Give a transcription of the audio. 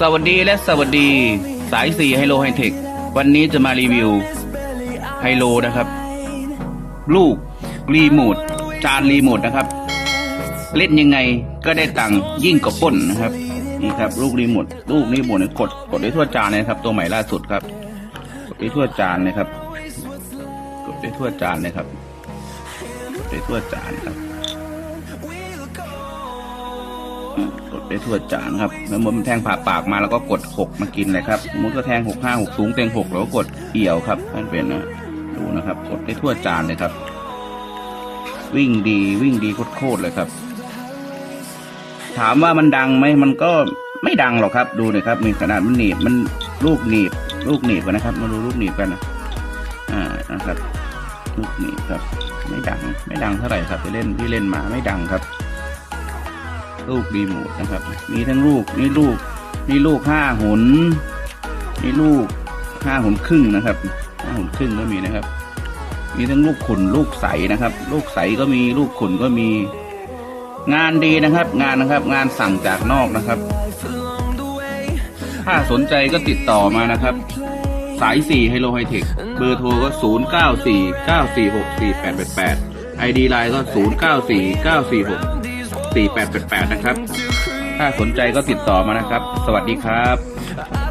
สวัสดีและสวัสดี สายสี่ไฮโลไฮเทค วันนี้จะมารีวิวไฮโลนะครับ ลูกรีโมทจานรีโมทนะครับ เล่นยังไงก็ได้ตังค์ยิ่งกว่าป้นนะครับ นี่ครับ ลูกรีโมทลูกรีโมทเนี่ยกดกดได้ทั่วจานเลยครับ ตัวใหม่ล่าสุดครับ กดได้ทั่วจานเลยครับ กดได้ทั่วจานเลยครับกดได้ทั่วจานครับ กดได้ทั่วจานครับแล้วมันแทงผ่าปากมาแล้วก็กดหกมากินเลยครับสมมติก็แทงหกห้าหกสูงเต็งหกแล้วก็กดเอี่ยวครับนั่นเป็นนะดูนะครับ กดได้ทั่วจานเลยครับ วิ่งดีวิ่งดีโคตรเลยครับ ถามว่ามันดังไหมมันก็ไม่ดังหรอกครับ ดูน่ยครับ มีขนาดมันหนีบมันลูกหนีบ ลูกหนีบกันนะครับ มาดูลูกหนีบกันนะอ่านะครับลูกหนีบครับ ไม่ดัง ไม่ดังเท่าไหร่ครับไปเล่นที่เล่นมาไม่ดังครับ ลูกรีโมทนะครับ มีทั้งลูกนี่ลูกนี่ลูกห้าหุนนี่ลูกห้าหุนครึ่งนะครับห้าหุนครึ่งก็มีนะครับ มีทั้งลูกขุนลูกใสนะครับ ลูกใสก็มีลูกขุนก็มี งานดีนะครับ งานนะครับ งานสั่งจากนอกนะครับ ถ้าสนใจก็ติดต่อมานะครับ สายสี่ไฮโลไฮเทคเบอร์โทรก็ศูนย์เก้าสี่เก้าสี่หกสี่แปดแปดแปดไอดีไลน์ก็ศูนย์เก้า 4888 นะครับ ถ้าสนใจก็ติดต่อมานะครับ สวัสดีครับ